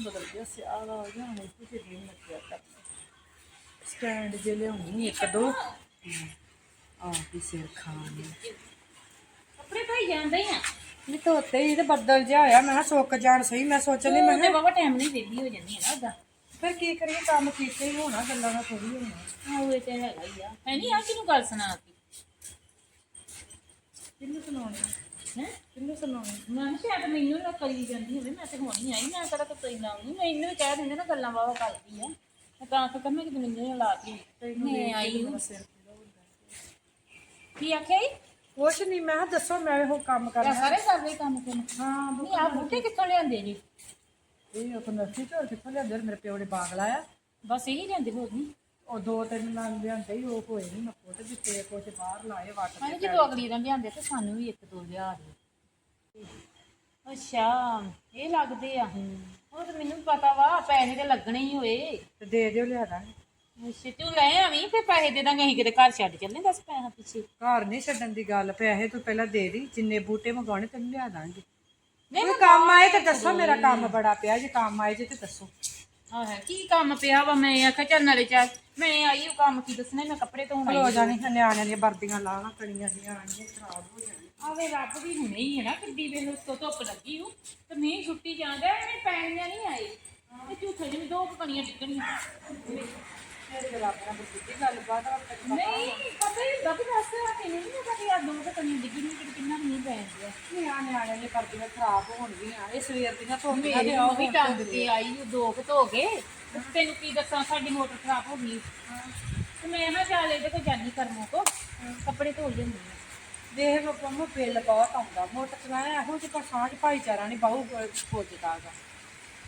ਬਦਲ ਨਹੀਂ ਧੋਤੇ ਹੀ ਤੇ ਜਿਹਾ ਹੋਇਆ ਮੈਂ ਕਿਹਾ ਸੁੱਕ ਜਾਣ ਸਹੀ ਮੈਂ ਸੋਚਣ ਲਈ ਮੈਂ ਤੇ ਬਾਬਾ ਟਾਈਮ ਨਹੀਂ ਵਿਹਲੀ ਹੋ ਜਾਂਦੀ ਹੈ ਨਾ ਉਹਦਾ ਫਿਰ ਕੀ ਕਰੀਏ ਕੰਮ ਕੀਤੇ ਹੀ ਹੋਣਾ ਗੱਲਾਂ ਨਾਲ ਥੋੜੀ ਹੋਣਾ ਆਹ ਉਹ ਤੇ ਹੈਗਾ ਹੀ ਆ। ਹੈ ਨਹੀਂ ਆ ਕਿਹਨੂੰ ਗੱਲ ਕਿੰਨੂੰ ਸੁਣਾਉਣੀ? ਹੈ? ਕਿੰਨੂੰ ਸੁਣਾਉਣੀ? ਮੈਂ ਕਿਹਾ ਸ਼ਾਇਦ ਮੈਨੂੰ ਨਾ ਕਰੀ ਜਾਂਦੀ ਹੋਵੇ ਮੈਂ ਤੇ ਹੁਣ ਹੀ ਆਈ ਮੈਂ ਕਿਹੜਾ ਕੋਈ ਲਾਉਣੀ ਮੈਨੂੰ ਵੀ ਕਹਿ ਦਿੰਦੇ ਨਾ ਗੱਲਾਂ ਬਾਵਾ ਕਰਦੀ ਆ। ਮੈਂ ਤਾਂ ਆਖ ਮੈਂ ਕਿ ਮੈਨੂੰ ਹੀ ਲਾਤੀ ਮੈਂ ਆਈ ਹੂੰ ਸਿਰ ਪੀੜਾ ਹੁੰਦਾ ਕੀ ਆਖਿਆ ਈ? ਕੁਛ ਨਹੀਂ ਮੈਂ ਕਿਹਾ ਦੱਸੋ ਮੈਂ ਉਹ ਕੰਮ ਕਰਨਾ। ਇਹ ਸਾਰੇ ਕਰ ਲਈ ਕੰਮ ਕੋਲ ਹਾਂ ਨਹੀਂ ਆ ਬੂਟੇ ਕਿੱਥੋਂ ਲਿਆਂਦੇ ਜੀ? ਇਹ ਉਹ ਨਰਸੀ ਚੋਂ ਕਿੱਥੋਂ ਲਿਆਂਦੇ? ਮੇਰੇ ਪਿਓ ਨੇ ਬਾਗ ਲਾਇਆ। ਬਸ ਇਹੀ ਲਿਆਂਦੇ ਹੋਰ ਨਹੀਂ। ਉਹ ਦੋ ਤਿੰਨ ਨਾਲ ਲਿਆਂਦੇ ਹੀ ਉਹ ਹੋਏ ਨਹੀਂ ਮੈਂ ਫੋਟੋ ਦਿੱਤੇ ਬਾਹਰ ਲਾਏ ਵੱਟ ਹਾਂ ਜਦੋਂ ਅਗਲੀ ਰਾਂ ਲਿਆਂਦੇ ਤੇ ਸਾਨੂੰ ਵੀ ਇੱਕ ਦੋ ਲਿਆ ਦੇ। ਅੱਛਾ ਇਹ ਲੱਗਦੇ ਆ। ਉਹ ਤਾਂ ਮੈਨੂੰ ਵੀ ਪਤਾ ਵਾ ਪੈਸੇ ਤੇ ਲੱਗਣੇ ਹੀ ਹੋਏ। ਤੇ ਦੇ ਦਿਓ ਲਿਆ ਦਾਂਗੇ। ਅੱਛਾ ਤੂੰ ਲੈ ਆਵੀਂ ਫਿਰ ਪੈਸੇ ਦੇ ਦਾਂਗੇ ਅਸੀਂ ਕਿਤੇ ਘਰ ਛੱਡ ਚੱਲੇ ਦੱਸ ਪੈਸਾ ਪਿੱਛੇ। ਘਰ ਨਹੀਂ ਛੱਡਣ ਦੀ ਗੱਲ ਪੈਸੇ ਤੂੰ ਪਹਿਲਾਂ ਦੇ ਦੀ ਜਿੰਨੇ ਬੂਟੇ ਮੰਗਾਉਣੇ ਤੈਨੂੰ ਲਿਆ ਦਾਂਗੇ। ਨਹੀਂ ਕੰਮ ਆਏ ਤਾਂ ਦੱਸੋ ਮੇਰਾ ਕੰਮ ਬੜਾ ਪਿਆ ਜੇ ਕੰਮ ਆਏ ਜੇ ਤੇ ਦੱਸੋ। ਕੀ ਕੰਮ ਪਿਆ ਵਾ? ਮੈਂ ਆਖਿਆ ਚੱਲ ਨਾਲੇ ਚੱਲ। ਮੈਂ ਆਈ ਉਹ ਕੰਮ ਕੀ ਦੱਸਣਾ ਮੈਂ ਕੱਪੜੇ ਧੋਣ ਆਈ ਹੋ। ਜਾਣੀ ਨਿਆਣਿਆਂ ਦੀਆਂ ਵਰਦੀਆਂ ਲਾਣਾ ਕਣੀਆਂ ਦੀਆਂ ਆਣੀਆਂ ਖਰਾਬ ਹੋ ਜਾਣੀ ਆਵੇ ਰੱਬ ਵੀ ਹੁਣੇ ਹੀ ਹੈ ਨਾ ਕਿੱਡੀ ਵੇਲੇ ਉੱਤੋਂ ਧੁੱਪ ਲੱਗੀ ਹੂੰ ਤੇ ਮੀਂਹ ਛੁੱਟੀ ਜਾਂਦਾ ਐਵੇਂ ਪੈਣੀਆਂ ਨਹੀਂ ਆਏ। ਤੇ ਝੂਠੇ ਜਿਹੇ ਦੋ ਕਣੀਆਂ ਡਿੱਗਣੀਆਂ। ਫਿਰ ਨਹੀਂ ਪਤਾ ਹੀ ਤੈਨੂੰ ਨਹੀਂ ਪਤਾ ਕਿ ਆ ਦੋ ਕੁ ਕਣੀਆਂ ਡਿੱਗਣੀਆਂ ਕਿ ਕਿੰਨਾ ਮੀਂਹ ਪੈ ਗਿਆ ਨਿਆਣਿਆਂ ਨਿਆਣਿਆਂ ਦੀਆਂ ਵਰਦੀਆਂ ਖਰਾਬ ਹੋਣਗੀਆਂ ਇਹ ਸਵੇਰ ਦੀਆਂ ਧੋਤੀਆਂ ਮੇਰੀ ਉਹ ਵੀ ਟੰਗ ਕੇ ਆਈ ਉਹ ਦੋ ਕੁ ਧੋ ਕੇ। ਤੇ ਤੈਨੂੰ ਕੀ ਦੱਸਾਂ ਸਾਡੀ ਮੋਟਰ ਖਰਾਬ ਹੋ ਗਈ। ਤੇ ਮੈਂ ਨਾ ਚੱਲ ਇਹਦੇ ਕੋ ਜਾਨੀ ਕਰਮੋ ਕੋ ਕੱਪੜੇ ਧੋ ਲੈਂਦੀ ਆ। ਦੇਖ ਪੰਮੋ ਬਿੱਲ ਬਹੁਤ ਆਉਂਦਾ। ਮੋਟਰ ਚਲਾਇਆ ਇਹੋ ਜਿਹੇ ਸਾਂਝ ਭਾਈਚਾਰਾ ਨਹੀਂ ਬਾਹੂ ਪੁੱਜਦਾਗਾ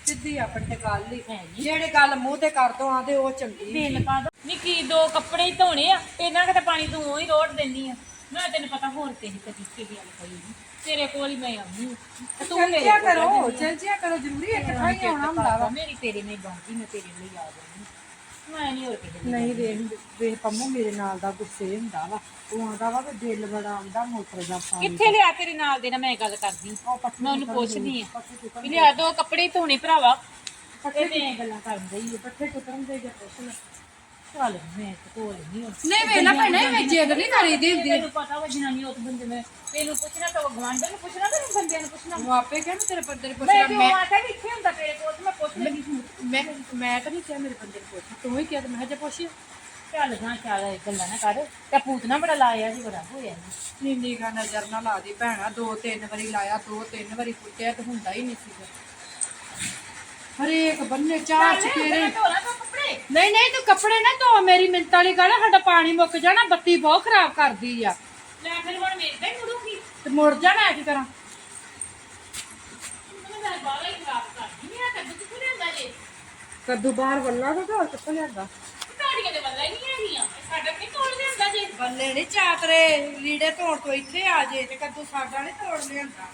ਸਿੱਧੀ ਆਪਣੇ ਤੇ ਗੱਲ ਹੀ ਹੈ। ਜਿਹੜੇ ਗੱਲ ਮੂੰਹ ਤੇ ਕਰ ਦੋ ਆਂਦੇ ਉਹ ਚੰਗੀ ਬਿੱਲ ਪਾ ਦੋ। ਨੀ ਕੀ ਦੋ ਕੱਪੜੇ ਹੀ ਧੋਣੇ ਆ ਇਹਨਾਂ ਕਿਤੇ ਪਾਣੀ ਤੂੰ ਉਹ ਹੀ ਰੋੜ ਦਿੰਦੀ ਆ। ਮੈਂ ਤੈਨੂੰ ਪਤਾ ਹੋਰ ਤੇ ਹੀ ਕਦੀ ਕਿ ਗੱਲ ਕੋਈ ਨਹੀਂ ਤੇਰੇ ਕੋਲ ਹੀ ਮੈਂ ਆਉਂਦੀ ਹਾਂ। ਤੇ ਤੂੰ ਚੱਲ ਮੇਰੇ ਜਿਆ ਕਰੋ ਚੱਲ ਜਿਆ ਕਰੋ ਜ਼ਰੂਰੀ ਹੈ ਕਿ ਖਾਈ ਆਉਣਾ ਹੁੰਦਾ ਵਾ। ਮੇਰੀ ਤੇਰੇ ਨਹੀਂ ਬਣਦੀ ਮੈਂ ਤੇਰੇ ਲਈ ਆ। ਜਾਣੀ ਮੈਂ ਨਹੀਂ ਹੋਰ ਕਿਸੇ ਨਹੀਂ ਪੰਮੋ ਮੇਰੇ ਨਾਲ ਦਾ ਗੁੱਸੇ ਹੁੰਦਾ ਵਾ। ਉਹ ਆਂਦਾ ਵਾ ਕਿ ਬਿੱਲ ਬੜਾ ਆਉਂਦਾ ਮੋਟਰ ਦਾ ਪਾਣੀ ਕਿੱਥੇ ਲਿਆ ਤੇਰੇ ਨਾਲ ਦੇ ਨਾਲ ਮੈਂ ਗੱਲ ਕਰਦੀ ਉਹ ਪੱਠੇ ਮੈਂ ਉਹਨੂੰ ਪੁੱਛਦੀ ਆ ਪੱਠੇ ਵੀ ਲਿਆ ਦੋ ਕੱਪੜੇ ਹੀ ਧੋਣੇ ਭਰਾਵਾ। ਪੱਠੇ ਤੇ ਗੱਲਾਂ ਕਰਨ ਦਈ ਪੱਠੇ ਕੁੱਟਣ ਦੇ ਜਾਂ ਪੁੱਛ ਲੈ। ਚੱਲ ਮੈਂ ਤੇ ਧੋ ਲੈਣੀ ਹਾਂ ਨਹੀਂ ਵੇਲਾ ਭੈਣੇ ਮੈਂ ਜਿੱਦ ਨਹੀਂ ਕਰੀ ਦੀ ਹੁੰਦੀ। ਤੈਨੂੰ ਪਤਾ ਵਾ ਜਨਾਨੀ ਉਸ ਬੰਦੇ ਨੇ ਤੈਨੂੰ ਪੁੱਛਣਾ ਤਾਂ ਗਵਾਂਢ ਨੂੰ ਪੁੱਛਣਾ ਤੇ ਬੰਦਿਆਂ ਨੂੰ ਪੁੱਛਣਾ। ਉਹ ਆਪੇ ਕਹਿੰਦਾ ਤੇਰੇ ਬੰਦੇ ਨੂੰ ਮੈਂ ਪੁੱਛਣਾ ਕਿਉਂ ਆਖਿਆ ਕਿ ਇੱਥੇ ਹੁੰਦਾ ਤੇਰੇ ਕੋਲ ਤੇ ਮੈਂ ਪੁੱਛ ਲੈਂਦੀ ਸੀ। ਮੈਂ ਮੈਂ ਤਾਂ ਨਹੀਂ ਕਿਹਾ ਮੇਰੇ ਬੰਦੇ ਨੂੰ ਪੁੱਛ ਤੂੰ ਹੀ ਕਿਹਾ ਤੇ ਮੈਂ ਜੇ ਪੁੱਛ ਚੱਲ ਗਾਂ ਚੱਲ ਇਹ ਗੱਲਾਂ ਨਾ ਕਰ। ਤੇ ਪੂਤਨਾ ਬੜਾ ਲਾਇਆ ਜੀ ਬੜਾ ਹੋਇਆ ਨੀ। ਨੀਂਦੀ ਕਾ ਨਜ਼ਰ ਨਾ ਲਾ ਦੀ ਭੈਣਾ ਦੋ ਤਿੰਨ ਵਾਰੀ ਲਾਇਆ ਦੋ ਤਿੰਨ ਵਾਰੀ ਕੁੱਟਿਆ ਤੇ ਹੁੰਦਾ ਹੀ ਨਹੀਂ ਸੀਗਾ। ਹਰੇਕ ਬੰਨੇ ਚਾਰ ਚਪੇਰੇ ਕੱਪੜੇ ਨਹੀਂ ਨਹੀਂ ਤੂੰ ਕੱਪੜੇ ਨਾ ਧੋ ਮੇਰੀ ਮਿੰਟ ਵਾਲੀ ਗੱਲ ਆ, ਸਾਡਾ ਪਾਣੀ ਮੁੱਕ ਜਾਣਾ ਬੱਤੀ ਬਹੁਤ ਖਰਾਬ ਕਰਦੀ ਆ। ਲੈ ਫਿਰ ਹੁਣ ਮੇਰੇ ਤੇ ਮੁੜੂਗੀ। ਤੇ ਮੁੜ ਜਾਣਾ ਕੀ ਕਰਾਂ? ਮੈਨੂੰ ਮੈਂ ਬਾਲਾ ਹੀ ਖਰਾਬ ਕਰਦੀ ਨਹੀਂ ਆ ਕੱਦੂ ਕਿੱਥੇ ਲਿਆਂਦਾ ਜੇ? ਕੱਦੂ ਬਾਹਰ ਵੱਲਾ ਤਾਂ ਹੋਰ ਕਿੱਥੋਂ ਲਿਆਂਦਾ? ਤੁਹਾਡੀਆਂ ਦੇ ਵੱਲਾਂ ਹੀ ਨਹੀਂ ਹੈਗੀਆਂ ਇਹ ਸਾਡਾ ਲਿਆਂਦਾ ਜੇ। ਬੱਲੇ ਨਹੀਂ ਚਾਤਰੇ ਲੀੜੇ ਧੋਣ ਤੋਂ ਇੱਥੇ ਆ ਜੇ ਤੇ ਕੱਦੂ ਸਾਡਾ ਨਹੀਂ ਤੋੜ ਲਿਆਂਦਾ।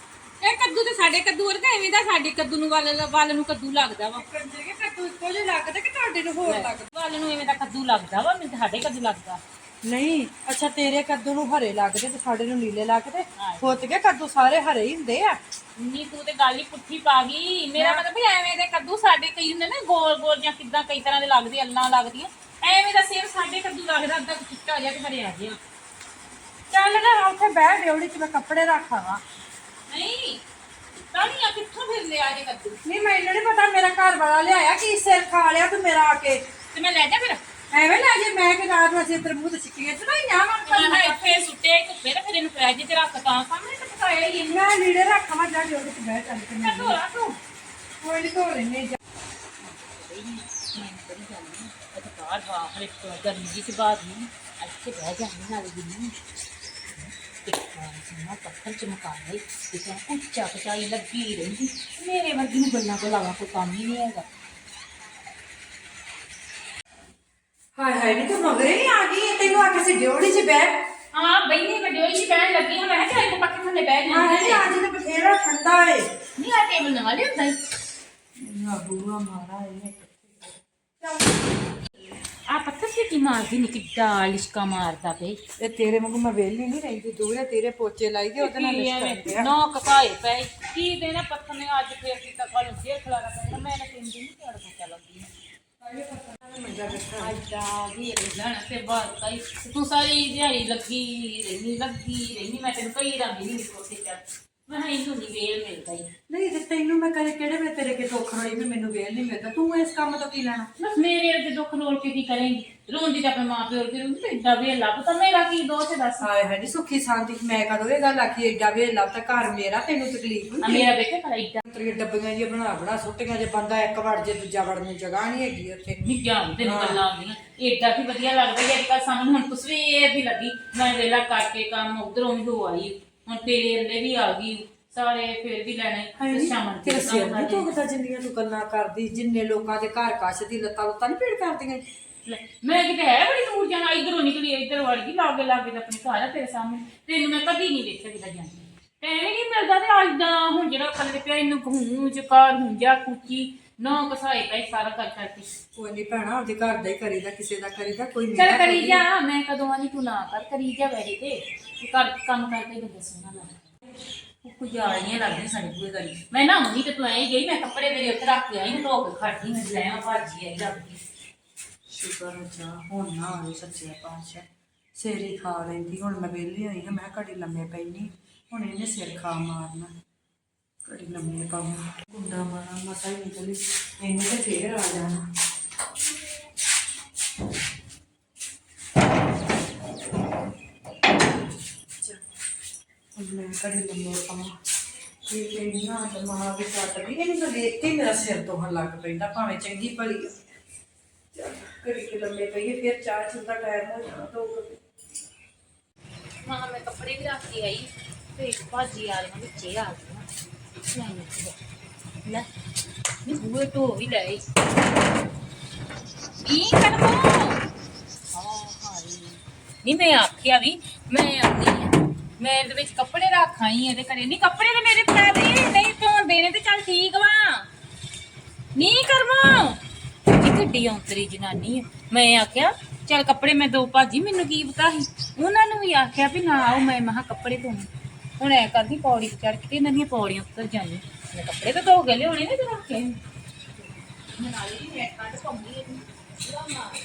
ਇਹ ਕੱਦੂ ਤੇ ਸਾਡੇ ਕੱਦੂ ਵਰਗਾ ਐਵੇਂ ਦਾ ਸਾਡੇ ਕੱਦੂ ਨੂੰ ਵੱਲ ਵੱਲ ਨੂੰ ਕੱਦੂ ਲੱਗਦਾ ਵਾ। ਕੱਦੂ ਇੱਕੋ ਜਿਹੇ ਲੱਗਦੇ ਕਿ ਤੁਹਾਡੇ ਨੂੰ ਹੋਰ ਲੱਗਦਾ? ਵੱਲ ਨੂੰ ਐਵੇਂ ਦਾ ਕੱਦੂ ਲੱਗਦਾ ਵਾ ਮੈਨੂੰ ਤਾਂ ਸਾਡੇ ਕੱਦੂ ਲੱਗਦਾ। ਨਹੀਂ ਅੱਛਾ ਤੇਰੇ ਕੱਦੂ ਨੂੰ ਹਰੇ ਲੱਗਦੇ ਤੇ ਸਾਡੇ ਨੂੰ ਨੀਲੇ ਲੱਗਦੇ। ਖੁੱਤ ਕੇ ਕੱਦੂ ਸਾਰੇ ਹਰੇ ਹੀ ਹੁੰਦੇ ਆ? ਨੀ ਤੂੰ ਤੇ ਗੱਲ ਹੀ ਪੁੱਠੀ ਪਾ ਗਈ। ਮੇਰਾ ਮਤਲਬ ਵੀ ਐਵੇਂ ਦੇ ਕੱਦੂ ਸਾਡੇ ਕਈ ਹੁੰਦੇ ਨੇ ਗੋਲ ਗੋਲ ਜਾਂ ਕਿੱਦਾਂ ਕਈ ਤਰ੍ਹਾਂ ਦੇ ਲੱਗਦੇ ਅੱਲਾਂ ਲੱਗਦੀਆਂ। ਐਵੇਂ ਦਾ ਸੇਬ ਸਾਡੇ ਕੱਦੂ ਲੱਗਦਾ ਅੱਧਾ ਤੇ ਚੱਲ ਨਾ ਉੱਥੇ ਬਹਿ ਡਿਉੜੀ ਚ ਮੈਂ ਕੱਪੜੇ ਰੱਖਾਂ ਨਹੀਂ ਤਾਨੀਆਂ ਕਿੱਥੋਂ ਫਿਰ ਲਿਆ ਜੇ ਕੱਦੂ ਨਹੀਂ ਮੈਨੂੰ ਨਹੀਂ ਪਤਾ ਮੇਰਾ ਘਰ ਵਾਲਾ ਲਿਆਇਆ ਕੀ ਸਿਰ ਖਾ ਲਿਆ ਤੂੰ ਮੇਰਾ ਆ ਕੇ। ਤੇ ਮੈਂ ਲੈ ਜਾ ਫਿਰ। ਐਵੇਂ ਲੈ ਜੇ ਮੈਂ ਕਿ ਰਾਤ ਨੂੰ ਅਸੀਂ ਤੇਰੇ ਮੂੰਹ ਤੇ ਸਿੱਕੀਆਂ ਚੜਾਈਆਂ ਮੈਂ ਕਿਹਾ ਇੱਥੇ ਸੁੱਟੇ ਧੁੱਪੇ ਤੇ ਫਿਰ ਇਹਨੂੰ ਫਰਿੱਜ 'ਚ ਰੱਖ ਤਾਂ ਸਾਹਮਣੇ ਤੇ ਪਕਾਇਆ ਹੀ ਇਹਨੂੰ ਮੈਂ ਲੀੜੇ ਰੱਖਾਂ ਜਾ ਡਿਉੜੀ ਚ ਬਹਿ ਚੱਲ ਕੇ ਮੈਂ ਧੋਲਾ ਤੂੰ ਕੋਈ ਨਹੀਂ ਧੋ ਲੈਨੇ ਜਾ। ਬਾਹਰ ਬਾਹਰ ਇੱਕ ਗਰਮੀ ਦੀ ਬਾਤ ਨਹੀਂ ਇੱਥੇ ਬਹਿ ਜਾਂਦੀ ਨਾਲ ਦੀ ਇੱਕ ਨਾ ਪੱਥਰ ਚਮਕਾ ਲਈ ਤੇ ਉੱਚਾ ਪਚਾਈ ਲੱਗੀ ਰਹਿੰਦੀ ਮੇਰੇ ਵਰਗੀ ਨੂੰ ਗੱਲਾਂ ਤੋਂ ਇਲਾਵਾ ਕੋਈ ਕੰਮ ਹੀ ਨਹੀਂ ਹੈਗਾ ਹਾਏ ਹਾਏ ਨਹੀਂ ਤੂੰ ਮਗਰੇ ਹੀ ਆ ਗਈ ਤੈਨੂੰ ਆਖਿਆ ਸੀ ਡਿਉੜੀ ਚ ਬਹਿ ਹਾਂ ਬਈਨੀ ਵੱਡਿਓ ਹੀ ਬਹਿਣ ਲੱਗੀ ਹਾਂ ਮੈਂ ਕਿਹਾ ਇੱਕ ਪੱਕੇ ਥੱਲੇ ਬਹਿ ਹਾਂ ਜਾਂਦੀ ਨਹੀਂ ਅੱਜ ਤਾਂ ਬਥੇਰਾ ਠੰਡਾ ਏ। ਨਹੀਂ ਆ ਟੇਬਲ ਨਾਲ ਹੀ ਹੁੰਦਾ ਨਾ ਬੂਆ ਮਾਰਾ ਇਹਨੇ ਆ ਪੱਥਰ ਸੀ ਝਾਤੀ ਮਾਰਦੀ ਨੀ ਕਿੱਡਾ ਲਿਸ਼ਕਾ ਮਾਰਦਾ ਪਈ। ਇਹ ਤੇਰੇ ਵਾਂਗੂ ਮੈਂ ਵੇਲੀ ਨਹੀਂ ਰਹਿੰਦੀ ਦੂਰੇ ਤੇਰੇ ਪੋਚੇ ਲਾਈ ਦੇ ਉਹਦੇ ਨਾਲ ਲਿਸ਼ਕ ਕਰਦੇ ਆ ਨੌ ਕਪਾਏ ਪਏ ਕੀ ਦੇਣਾ ਪੱਥਰ ਨੇ ਅੱਜ ਫੇਰ ਕੀਤਾ ਕੱਲ ਨੂੰ ਫੇਰ ਖਲਾਰਾ ਪੈਣਾ ਮੈਂ ਨਾ ਤਿੰਨ ਦਿਨ ਝਾੜ ਪੋਚਾ ਲੱਗੀ ਰਹਿਣਾ ਤੇ ਸਾਰੀ ਦਿਹਾੜੀ ਲੱਗੀ ਰਹਿਨੀ ਲੱਗੀ ਰਹਿਨੀ ਮੈਂ ਤੈਨੂੰ ਕਈ ਰੰਗ ਨਹੀਂ ਕੋਸ਼ਿਸ਼ ਕਰ ਮੈਂ ਇਹਨੂੰ ਨਹੀਂ ਵੇਲ ਮਿਲਦਾ ਹੀ ਨਹੀਂ ਤੇ ਤੈਨੂੰ ਮੈਂ ਕਦੇ ਕਿਹੜੇ ਵੇ ਤੇਰੇ ਕੇ ਦੁੱਖ ਹੋਈ ਵੀ ਮੈਨੂੰ ਵੇਲ ਨਹੀਂ ਮਿਲਦਾ? ਤੂੰ ਇਸ ਕੰਮ ਤੋਂ ਕੀ ਲੈਣਾ? ਬਸ ਮੇਰੇ ਅੱਗੇ ਦੁੱਖ ਰੋਲ ਕੇ ਕੀ ਕਰੇਂਗੀ? ਰੋਂਦੀ ਤਾਂ ਆਪਣੇ ਮਾਂ ਪਿਓ ਦੇ ਰੋਂਦੀ ਤੇ ਏਡਾ ਵੇਲ ਲੱਭ ਤਾਂ ਮੇਰਾ ਕੀ ਦੋਸ਼ ਹੈ ਦੱਸ। ਹਾਏ ਹਾਏ ਨੀ ਸੁੱਖੀ ਸ਼ਾਂਤੀ ਮੈਂ ਕਦੋਂ ਇਹ ਗੱਲ ਆਖੀ ਏਡਾ ਵੇਲਾ ਤਾਂ ਘਰ ਮੇਰਾ ਤੈਨੂੰ ਤਕਲੀਫ ਆ ਹੁੰਦੀ ਮੇਰਾ ਬੇਟਾ ਪਰ ਏਡਾ। ਤੇਰੀਆਂ ਡੱਬੀਆਂ ਜੀ ਬਣਾ ਬਣਾ ਸੁੱਟੀਆਂ ਜੇ ਬੰਦਾ ਇੱਕ ਵੜ ਜੇ ਦੂਜਾ ਵੜਨ ਨੂੰ ਜਗ੍ਹਾ ਨਹੀਂ ਹੈਗੀ ਉੱਥੇ। ਨਹੀਂ ਜਾਣ ਤੈਨੂੰ ਗੱਲਾਂ ਆਉਂਦੀਆਂ ਏਡਾ ਕੀ ਵਧੀਆ ਲੱਗਦਾ ਹੈ ਅੱਜ ਕੱਲ ਸਾਨੂੰ ਹੁਣ ਤਸਵੀਰ ਦੀ ਲੱਗੀ ਮੈਂ ਵੇਲਾ ਕਰਕੇ ਕੰਮ ਉਧਰੋਂ ਵੀ ਹੋ ਆਈ। ਹੁਣ ਤੇਰੇ ਅੱਲੇ ਵੀ ਆ ਗਈ ਸਾਰੇ ਫੇਰ ਵੀ ਲੈਣੇ ਹਾਏ ਤੇ ਨੀ, ਸ਼ਾਮਾਂ ਤੇਰੇ ਸਿਰ ਜਿੰਨੀਆਂ ਤੂੰ ਗੱਲਾਂ ਕਰਦੀ ਜਿੰਨੇ ਲੋਕਾਂ ਦੇ ਘਰ ਕੱਛ ਦੀ ਲੱਤਾਂ ਲੁੱਤਾਂ ਨਹੀਂ ਪੀੜ ਕਰਦੀਆਂ। ਮੈਂ ਕਿਤੇ ਹੈ ਬੜੀ ਦੂਰ ਜਾਣਾ ਇਧਰੋਂ ਨਿਕਲੀ ਇੱਧਰ ਵੜ ਗਈ ਲਾਗੇ ਲਾਗੇ ਤਾਂ ਆਪਣੇ ਘਰ ਆ ਤੇਰੇ ਸਾਹਮਣੇ। ਤੈਨੂੰ ਮੈਂ ਕਦੀ ਨਹੀਂ ਵੇਖਿਆ ਕਿਦਾ ਜਾਂਦੀ। ਟਾਈਮ ਹੀ ਨਹੀਂ ਮਿਲਦਾ ਤੇ ਅੱਜ ਦਾ ਹੁਣ ਜਿਹੜਾ ਕੱਲੇ ਪਿਆ ਇਹਨੂੰ ਘੂੰ ਜਕਾਰ ਹੁੰਜਾ ਕੁੱਚੀ ਨਾ ਕਸਾਏ ਪਏ ਸਾਰਾ ਕਰ ਕਰਕੇ ਕੋਈ ਨਹੀਂ ਭੈਣਾ ਆਪਦੇ ਘਰ ਦਾ ਹੀ ਕਰੀਦਾ ਕਿਸੇ ਦਾ ਕਰੀਦਾ ਕੋਈ ਨਹੀਂ ਚੱਲ ਕਰੀ ਜਾ ਮੈਂ ਕਦੋਂ ਆਨੀ ਤੂੰ ਨਾ ਕਰ ਕਰੀ ਜਾ ਵੈਰੀ ਤੇ। ਤੂੰ ਕਰ ਕੰਮ ਕਰਕੇ ਬੰਦਾ ਸੋਹਣਾ ਲੱਗਦਾ ਕੁ ਜਾਲੀਆਂ ਲੱਗਦੀਆਂ ਸਾਡੀ ਪੂਰੀ ਗਲੀ। ਮੈਂ ਨਾ ਹੁੰਦੀ ਤੇ ਤੂੰ ਐਂ ਗਈ ਮੈਂ ਕੱਪੜੇ ਮੇਰੇ ਉੱਤੇ ਰੱਖ ਕੇ ਆਈ ਮੈਂ ਧੋ ਕੇ ਮੈਂ ਲੈ ਆ ਭਾਜੀ ਆਈ ਰੱਖਦੀ ਸ਼ੁਕਰ ਅੱਛਾ ਹੁਣ ਨਾ ਸੱਚੇ ਪਾਤਸ਼ਾਹ। ਸਿਰ ਖਾ ਲੈਂਦੀ ਹੁਣ ਮੈਂ ਵਿਹਲੀ ਹੋਈ ਹਾਂ ਮੈਂ ਘੜੀ ਲੰਮੇ ਪੈਣੀ ਹੁਣ ਇਹਨੇ ਸਿਰ ਖਾ ਮਾਰਨਾ। ਘੜੀ ਲੰਮੇ ਪਾਉਂ ਗੁੰਡਾ ਮਾਰਾ, ਮਸਾ ਹੀ ਨਿਕਲੀ। ਇਹਨੇ ਤੇ ਫੇਰ ਆ ਜਾਣਾ। ਮੈਂ ਘੜੀ ਲੰਮੇ ਪਾਉਂ ਇਹ ਇਹ ਨਾ ਦਿਮਾਗ ਵਿੱਚ ਚੱਟਦੀ ਇਹ ਤਾਂ ਦੇਖ ਕੇ ਮੇਰਾ ਸਿਰ ਤੋਂ ਲੱਗ ਪੈਂਦਾ, ਭਾਵੇਂ ਚੰਗੀ ਭਲੀ ਚੱਲ, ਘੜੀ ਕੇ ਲੰਮੇ ਪਈਏ, ਫਿਰ ਚਾਹ ਚੁੱਕ ਟਾਈਮ ਹੋ ਜਾਣਾ, ਦੋ ਵਜੇ। ਮੈਂ ਕੱਪੜੇ ਵੀ ਰੱਖ ਕੇ ਆਈ। ਤੇ ਭਾਜੀ ਆ ਰਹੀ ਵਿੱਚੇ ਆ ਗਈ ਲੈ ਲੈ ਨੀ ਬੂਏ ਢੋ ਵੀ ਲੈ ਆਈ। ਕੀ ਕਰਮੋ ਹਾਂ ਹਾਈ ਨਹੀਂ, ਮੈਂ ਆਖਿਆ ਵੀ, ਮੈਂ ਆਉਂਦੀ ਆ ਮੈਂ ਇਹਦੇ ਵਿੱਚ ਕੱਪੜੇ ਰੱਖ ਆਈ ਇਹਦੇ ਘਰੇ। ਨਹੀਂ, ਕੱਪੜੇ ਤੇ ਮੇਰੇ ਪਾ ਦੇ ਨਹੀਂ, ਧੋਣ ਦੇਣੇ ਤੇ ਚੱਲ ਠੀਕ ਵਾ। ਨਹੀਂ ਕਰਮੋ ਇਹ ਗੱਡੀ ਔਂਤਰੀ ਜਨਾਨੀ ਆ। ਮੈਂ ਆਖਿਆ, ਚੱਲ ਕੱਪੜੇ ਮੈਂ ਦੋ ਭਾਜੀ, ਮੈਨੂੰ ਕੀ ਪਤਾ ਸੀ। ਉਹਨਾਂ ਨੂੰ ਵੀ ਆਖਿਆ ਵੀ ਨਾ ਆਓ, ਮੈਂ ਮਹਾ ਕੱਪੜੇ ਧੋਣੇ। ਹੁਣ ਐ ਕਰਦੀ ਪੌੜੀ ਚੜ ਕੇ ਇਹਨਾਂ ਦੀਆਂ ਪੌੜੀਆਂ ਉੱਤਰ ਜਾਂਦੀ। ਮੈਂ ਕੱਪੜੇ ਤਾਂ ਧੋ ਕੇ ਲਿਆਉਣੇ ਨੇ ਤੇ ਰੱਖ ਕੇ ਨਾਲੇ ਵੀ ਮੈਂ ਕੱਢ ਪਾਉਂਦੀ ਇਹਨੂੰ ਪੂਰਾ ਮਾਰ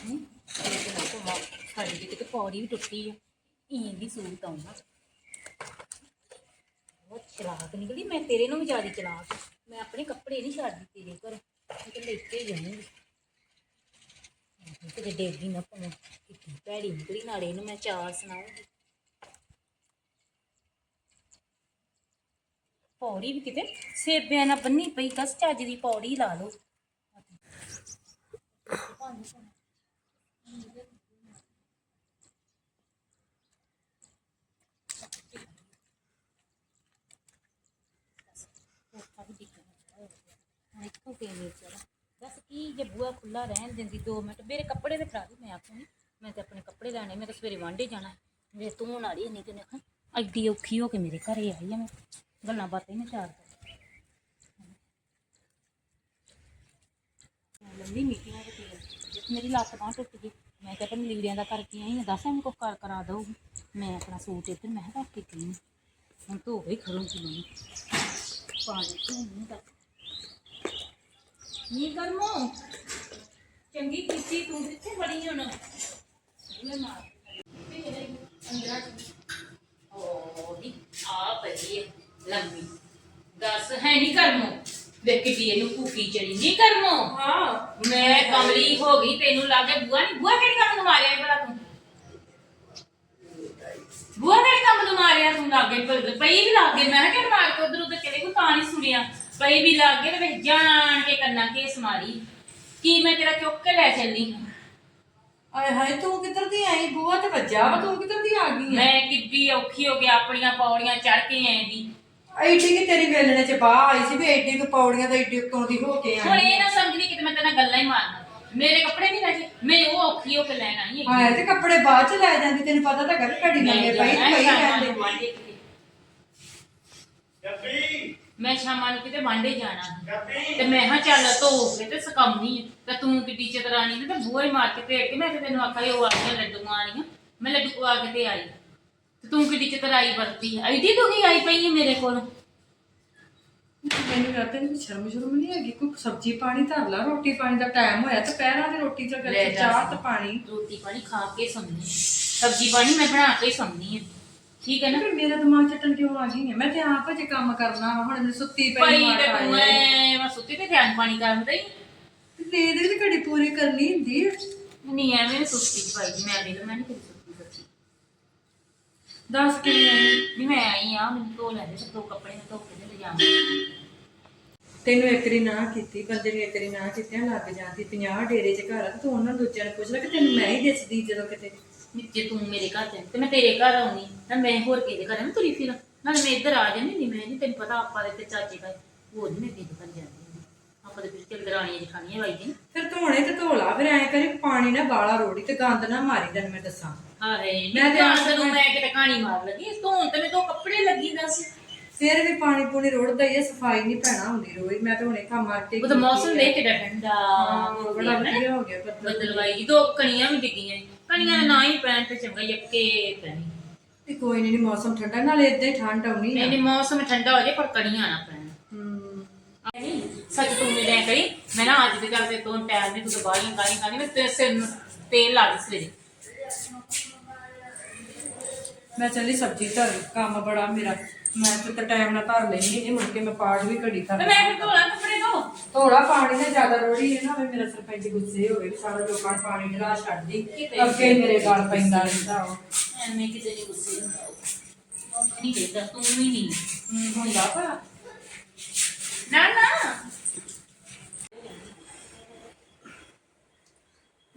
ਹੂੰ। ਇਹ ਤੇ ਨਾ ਧੋਵਾਂ। ਸਾਡੀ ਦੀ ਕਿਤੇ ਪੌੜੀ ਵੀ ਟੁੱਟੀ ਆ ਇਹ ਵੀ ਸੂਟ ਆਉਂਦਾ ਬਹੁਤ ਚਲਾਕ ਨਿਕਲੀ ਮੈਂ ਤੇਰੇ ਨੂੰ ਵੀ ਜ਼ਿਆਦਾ ਚਲਾਕ ਮੈਂ ਆਪਣੇ ਕੱਪੜੇ ਨਹੀਂ ਛੱਡਦੀ ਤੇਰੇ ਘਰ ਮੈਂ ਤੇ ਲੈ ਕੇ ਜਾਊਂਗੀ ਕਿਤੇ ਡੇਗੀ ਨਾ ਪਵਾਂ ਕਿੱਡੀ ਭੈੜੀ ਨਿਕਲੀ ਨਾਲੇ ਇਹਨੂੰ ਮੈਂ ਚਾਰ ਸੁਣਾਉਂਗੀ। ਪੌੜੀ ਵੀ ਕਿਤੇ ਸੇਬਿਆਂ ਨਾਲ ਬੰਨੀ ਪਈ ਕਸ ਚੱਜ ਦੀ ਪੌੜੀ ਲਾ ਲਓ। ਕੋਠਾ ਵੀ ਚਲਾ ਬਸ ਕੀ ਜੇ ਬੂਆ ਖੁੱਲਾ ਰਹਿਣ ਦਿੰਦੀ 2 ਮਿੰਟ। ਮੇਰੇ ਕੱਪੜੇ ਤੇ ਫੜਾ ਦੇ, ਮੈਂ ਆਖੂੰਗੀ ਮੈਂ ਤੇ ਆਪਣੇ ਕੱਪੜੇ ਲੈਣੇ, ਮੈਂ ਤਾਂ ਸਵੇਰੇ ਵਾਂਢੇ ਜਾਣਾ। ਮੇਰੇ ਧੋਣ ਵਾਲੀ ਨਹੀਂ ਤੇ ਆਖਾਂ ਐਡੀ ਔਖੀ ਹੋ ਕੇ ਮੇਰੇ ਘਰੇ ਆਈ ਆ ਮੈਂ। ਗੱਲਾਂ ਬਾਤਾਂ ਹੀ ਨਾ ਚਾਰ ਕਰ। ਲੰਮੀ ਮੀਟਿੰਗ ਤੇ ਜੇ ਮੇਰੀ ਲੱਤ ਬਾਂਹ ਟੁੱਟ ਗਈ, ਮੈਂ ਤਾਂ ਆਪਣੇ ਲੀੜਿਆਂ ਦਾ ਕਰਕੇ ਆਈ ਹਾਂ ਦੱਸ ਐਵੇਂ ਕੁਛ ਕਰ ਕਰਾ ਦਊ ਮੈਂ ਆਪਣਾ ਸੂਟ ਇੱਧਰ, ਮੈਂ ਕਿਹਾ ਰੱਖ ਕੇ ਗਈ ਹੁਣ ਧੋ ਗਈ ਖੜੂੰਗੀ ਨਹੀਂ ਪਾਣੀ ਤੋਂ ਨਹੀਂ ਤੱਕ ਨੀ ਕਰਮੋ ਚੰਗੀ ਕੀਤੀ ਤੂੰ, ਕਿੱਥੇ ਬੜੀ ਹੁਣ? ਮੈਂ ਮਾਰ ਅੰਦਰਾਂ ਓ ਨੀ ਆ ਪਈ ਹੈ ਲੰਮੀ। ਦੱਸ ਹੈ ਨਹੀਂ ਕਰਮੋ? ਦੇਖ ਕੇ ਇਹਨੂੰ ਭੁੱਖੀ ਚੜੀ ਨਹੀਂ ਕਰਮੋ? ਹਾਂ। ਮੈਂ ਕਮਲੀ ਹੋ ਗਈ ਤੈਨੂੰ ਲਾਗੇ ਬੁਆ ਨਹੀਂ ਬੁਆ ਕਿਹੜੀ ਕੰਮ ਨੂੰ ਮਾਰਿਆ ਈ ਭਲਾ ਤੂੰ? ਬੁਆ ਕਿਹੜੀ ਕੰਮ ਨੂੰ ਮਾਰਿਆ ਤੂੰ ਲਾਗੇ ਪਰ- ਪਈ ਵੀ ਲਾਗੇ। ਮੈਂ ਕਿਹਾ ਕਿ ਮਾਰ ਕੇ ਉਧਰ ਉਧਰ ਚਲੇ ਕੋਈ ਤਾਂ ਨਹੀਂ ਸੁਣਿਆ। ਪਈ ਵੀ ਲਾਗੇ ਤੇ ਵਿੱਚ ਜਾਣ ਕੇ ਕੰਨਾਂ ਕੇਸ ਮਾਰੀ। ਕੀ ਮੈਂ ਤੇਰਾ ਚੁੱਕ ਕੇ ਲੈ ਚੱਲੀ ਆਏ ਹਾਏ ਤੂੰ ਕਿੱਧਰ ਦੀ ਆਈ? ਬੂਆ ਤੇ ਵੱਜਾ ਵਾ ਤੂੰ ਕਿੱਧਰ ਦੀ ਆ ਗਈ ਹੈ ਮੈਂ ਕਿੱਡੀ ਔਖੀ ਹੋ ਕੇ ਆਪਣੀਆਂ ਪੌੜੀਆਂ ਚੜ ਕੇ ਆਈ ਦੀ ਐਡੀ ਕਿ ਤੇਰੀ ਵੇਲਣੇ ਚ ਬਾਹ ਆਈ ਸੀ ਵੀ ਐਡੀ ਕੁ ਪੌੜੀਆਂ ਦਾ ਐਡੀ ਉੱਤੋਂ ਦੀ ਹੋ ਕੇ ਹੁਣ ਆਈ ਇਹ ਨਾ ਸਮਝਣੀ ਕਿ ਮੈਂ ਤੇਰੇ ਨਾਲ ਗੱਲਾਂ ਹੀ ਮਾਰਨਾ। ਮੇਰੇ ਕੱਪੜੇ ਨਹੀਂ ਲੈ ਮੈਂ ਉਹ ਔਖੀ ਹੋ ਕੇ ਲੈਣ ਆਈ ਹੈਗੀ। ਹਾਂ ਤੇ ਕੱਪੜੇ ਬਾਅਦ ਚ ਲੈ ਜਾਂਦੀ ਤੈਨੂੰ ਪਤਾ ਤਾਂ ਕਰ ਘੜੀ ਮੈਂ ਲੰਮੇ ਪਈ ਪਈ ਹੈ ਰਹਿੰਦੇ। ਕਿਤੇ। ਜੱਫੀ! ਮੈਂ ਸ਼ਾਮਾਂ ਨੂੰ ਕਿਤੇ ਵਾਂਡੇ ਜਾਣਾ। ਤੇ ਮੈਂ ਹਾਂ ਚੱਲ ਧੋ ਕੇ ਤੇ ਸਕਾਉਣੀ ਆ। ਤੇ ਤੂੰ ਕਿੱਡੀ ਚਤਰਾਣੀ ਨੇ ਤੇ ਬੂਹੇ ਮਾਰ ਕੇ ਕੇ ਮੈਂ ਤੇ ਤੈਨੂੰ ਆਖਿਆ ਉਹ ਆ ਗਈਆਂ ਲੱਡੂਆਂ ਆਣੀਆਂ ਮੈਂ ਲੱਡੂ ਆ ਕੇ ਤੇ ਆਈ। ਤੇ ਤੂੰ ਕਿੱਡੀ ਚਤਰਾਈ ਵਰਤੀ ਐਡੀ ਤੂੰ ਹੀ ਆਈ ਪਈ ਮੇਰੇ ਕੋਲ? ਮੈਨੂੰ ਲੱਗਦਾ ਨਹੀਂ ਸ਼ਰਮ ਸ਼ਰਮ ਨਹੀਂ ਹੈਗੀ? ਕੋਈ ਸਬਜ਼ੀ ਪਾਣੀ ਧਰ ਲਾ ਰੋਟੀ ਪਾਣੀ ਦਾ ਟਾਈਮ ਹੋਇਆ ਤੇ ਪਹਿਰਾਂ ਦੀ ਰੋਟੀ ਤਾਂ ਲੈ ਕਰ ਜਾ। ਚਾਹ ਤੇ ਪਾਣੀ। ਰੋਟੀ ਪਾਣੀ ਖਾ ਕੇ ਸੌਂਦੀ ਸਬਜ਼ੀ ਪਾਣੀ ਮੈਂ ਬਣਾ ਕੇ ਸੌਂਦੀ ਆ। ਠੀਕ ਹੈ ਨਾ? ਫਿਰ ਮੇਰਾ ਦਿਮਾਗ ਚੱਟਣ ਕਿਉਂ ਆ ਗਈ ਹੈ ਮੈਂ ਤੇ ਆਪ ਅਜੇ ਕੰਮ ਕਰਨਾ ਵਾ, ਹੁਣ ਮੈਂ ਸੁੱਤੀ ਪਈ ਭਾਈ ਮਾਂ ਤੇ ਤੂੰ। ਐ ਮੈਂ ਸੁੱਤੀ ਤੇ ਧਿਆਨ ਪਾਣੀ ਕਰਦਾ ਹੀ ਨੀਂਦ ਵੀ ਘੜੀ ਪੂਰੀ ਕਰਨੀ ਹੁੰਦੀ ਹੈ। ਨਹੀਂ ਐਵੇਂ ਸੁੱਤੀ ਜੀ ਮੈਂ ਮੈਂ ਨਹੀਂ ਕਰੀ ਸੁੱਤੀ ਸੱਚੀ ਦੱਸ ਕੇ ਨਹੀਂ ਮੈਂ ਆਈ ਆ ਮੈਨੂੰ ਧੋ ਲੈਂਦੇ ਤੇ ਦੋ ਕੱਪੜੇ ਮੈਂ ਧੋ ਕੇ ਤੇ ਲਿਜਾਵਾਂ ਤੈਨੂੰ ਇੱਕ ਵਾਰੀ ਨਾ ਕੀਤੀ ਬੰਦੇ ਨੂੰ ਇੱਕ ਵਾਰੀ ਨਾ ਕੀਤਿਆਂ ਲੱਗ ਜਾਂਦੀ। 50 ਡੇਰੇ ਚ ਘਰ ਆ ਤੇ ਤੂੰ ਉਹਨਾਂ ਦੂਜਿਆਂ ਨੂੰ ਪੁੱਛ ਲੈ ਕਿ ਤੈਨੂੰ ਮੈਂ ਹੀ ਦਿਸਦੀ ਜਦੋਂ ਕਿਤੇ। ਜੇ ਤੂੰ ਮੇਰੇ ਘਰ ਤੇ ਤੇ ਮੈਂ ਤੇਰੇ ਘਰ ਆਉਣੀ ਤਾਂ ਮੈਂ ਹੋਰ ਕਿਹਦੇ ਘਰ ਮੈਂ ਤੁਰੀ ਫਿਰ। ਨਾਲੇ ਮੈਂ ਇੱਧਰ ਆ ਜਾਂਦੀ ਨਹੀਂ ਮੈਂ ਨਹੀਂ ਤੈਨੂੰ ਪਤਾ ਆਪਾਂ ਦੇ ਤੇ ਚਾਚੇ ਘਰ ਹੋਰ ਨਹੀਂ ਮੈਂ ਕਿਹਦੇ ਘਰ ਜਾਂਦੀ। ਆਪਾਂ ਦੇ ਫਿਰ ਕਿ ਦਰਾਣੀਆਂ ਜਠਾਣੀਆਂ ਵਾਈਦੀਆਂ ਫਿਰ ਧੋਣੇ ਤੇ ਧੋ ਲਾ ਫਿਰ ਐ ਕਰੀ ਪਾਣੀ ਨਾ ਬਾਲਾ ਰੋੜੀ ਤੇ ਗੰਦ ਨਾ ਮਾਰੀ ਤੈਨੂੰ ਮੈਂ ਦੱਸਾਂ। ਹਾਏ ਮੈਂ ਮੈਂ ਤੇ ਤੇ ਆਪ ਆਂਦਰ ਨੂੰ ਮੈਂ ਕਿਤੇ ਕਹਾਣੀ ਮਾਰ ਲੱਗੀ ਧੋਣ ਤੇ ਮੈਂ ਦੋ ਕੱਪੜੇ ਲੱਗੀ ਦੱਸ। ਫਿਰ ਵੀ ਪਾਣੀ ਪੂਣੀ ਰੋੜਦਾ ਹੀ ਹੈ ਸਫ਼ਾਈ ਨਹੀਂ ਪੈਣਾ ਹੁੰਦੀ ਰੋਜ਼ ਮੈਂ ਤਾਂ ਹੁਣੇ ਕੰਮ ਮਾਰ ਕੇ ਉਹ ਤਾਂ ਮੌਸਮ ਦੇਖ ਕੇ ਠੰਡਾ ਹਾਂ, ਬੜਾ ਵਧੀਆ ਹੋ ਗਿਆ ਬੱਦਲ ਬਦਲਵਾਈ ਜੀ ਦੋ ਕਣੀਆਂ ਵੀ ਡਿੱਗੀਆਂ ਈ। ਕਣੀਆਂ ਦਾ ਨਾ ਹੀ ਪੈਣ ਤੇ ਚੰਗਾ ਯੱਕੇ ਪੈਣੀ ਤੇ ਕੋਈ ਨਹੀਂ ਮੌਸਮ ਠੰਡਾ ਨਾਲੇ ਇਦਾਂ ਹੀ ਠੰਡ ਆਉਣੀ ਨਹੀਂ ਆ। ਨਹੀਂ ਮੌਸਮ ਠੰਡਾ ਹੋ ਜਾਏ ਪਰ ਕਣੀਆਂ ਨਾ ਪੈਣ। ਸੱਚ ਤੂੰ ਮੇਰੇ ਕਰੀ। ਮੈਂ ਨਾ ਅੱਜ ਦੇ ਚੱਲ ਤੇ ਤੋਂ ਟਾਈਮ ਨਹੀਂ ਤੂੰ ਤਾਂ ਬਾਹਲੀਆਂ ਗਾਲੀਆਂ ਖਾਣੀ ਮੈਂ ਤੇਰੇ ਸਿਰ ਨੂੰ ਤੇਲ ਲਾ ਦੇ ਸਵੇਰੇ ਮੈਂ ਚੱਲੀ ਸਬਜ਼ੀ ਧਰ ਕੰਮ ਬੜਾ ਮੇਰਾ। ਮੈਂ ਤੇ ਤਾਂ ਟਾਈਮ ਨਾਲ ਧਰ ਲੈਣੀ ਇਹ ਮੁੜ ਕੇ ਮੈਂ ਪਾਠ ਵੀ ਘੜੀ ਕਰ ਤੇ ਮੈਂ ਫਿਰ ਧੋਲਾ ਕੱਪੜੇ ਧੋ ਥੋੜਾ ਪਾਣੀ ਨਾ ਜ਼ਿਆਦਾ ਰੋੜੀ ਹੈ ਨਾ ਵੀ ਮੇਰਾ ਸਰਪੰਚ ਗੁੱਸੇ ਹੋਵੇ ਵੀ ਸਾਰਾ ਲੋਕਾਂ ਨੂੰ ਪਾਣੀ ਢਲਾ ਛੱਡਦੀ। ਅੱਗੇ ਮੇਰੇ ਗਲ ਪੈਂਦਾ ਰਹਿੰਦਾ ਉਹ। ਐਵੇਂ ਕਿਤੇ ਨਹੀਂ ਗੁੱਸੇ ਹੁੰਦਾ ਉਹ। ਨਹੀਂ ਦੇਦਾ ਤੂੰ ਵੀ ਨਹੀਂ। ਹੁੰਦਾ ਭਲਾ ਨਾ ਨਾ।